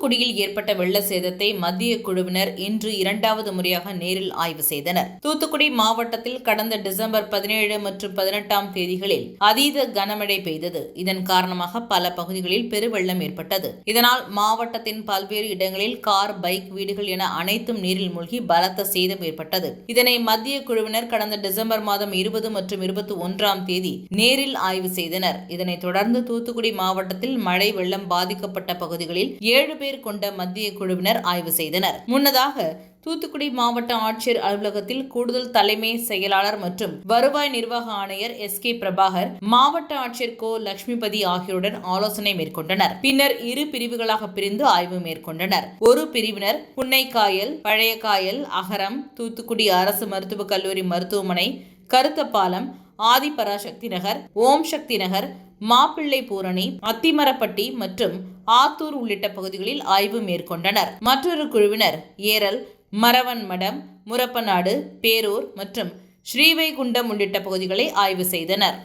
தூத்துக்குடியில் ஏற்பட்ட வெள்ள சேதத்தை மத்திய குழுவினர் இன்று இரண்டாவது முறையாக நேரில் ஆய்வு செய்தனர். தூத்துக்குடி மாவட்டத்தில் கடந்த டிசம்பர் பதினேழு மற்றும் பதினெட்டாம் தேதிகளில் அதீத கனமழை பெய்தது. இதன் காரணமாக பல பகுதிகளில் பெருவெள்ளம் ஏற்பட்டது. இதனால் மாவட்டத்தின் பல்வேறு இடங்களில் கார் பைக் வீடுகள் என அனைத்தும் நீரில் மூழ்கி பலத்த சேதம் ஏற்பட்டது. இதனை மத்திய குழுவினர் கடந்த டிசம்பர் மாதம் இருபது மற்றும் இருபத்தி ஒன்றாம் தேதி நேரில் ஆய்வு செய்தனர். இதனைத் தொடர்ந்து தூத்துக்குடி மாவட்டத்தில் மழை வெள்ளம் பாதிக்கப்பட்ட பகுதிகளில் ஏழு பேர் பேர் கொண்ட மத்திய குழுவினர் ஆய்வு செய்தனர். முன்னதாக தூத்துக்குடி மாவட்ட ஆட்சியர் அலுவலகத்தில் கூடுதல் தலைமை செயலாளர் மற்றும் வருவாய் நிர்வாக ஆணையர் எஸ் கே பிரபாகர் மாவட்ட ஆட்சியர் கோ லட்சுமிபதி ஆகியோருடன் ஆலோசனை மேற்கொண்டனர். பின்னர் இரு பிரிவுகளாக பிரிந்து ஆய்வு மேற்கொண்டனர். ஒரு பிரிவினர் புன்னைக்காயல் பழையகாயல் அகரம் தூத்துக்குடி அரசு மருத்துவக் கல்லூரி மருத்துவமனை கருத்தப்பாலம் ஆதிபராசக்தி நகர் ஓம் சக்தி நகர் மாப்பிள்ளை பூரணி அத்திமரப்பட்டி மற்றும் ஆத்தூர் உள்ளிட்ட பகுதிகளில் ஆய்வு மேற்கொண்டனர். மற்றொரு குழுவினர் ஏரல் மரவன் மடம் முரப்பநாடு பேரூர் மற்றும் ஸ்ரீவைகுண்டம் உள்ளிட்ட பகுதிகளை ஆய்வு செய்தனர்.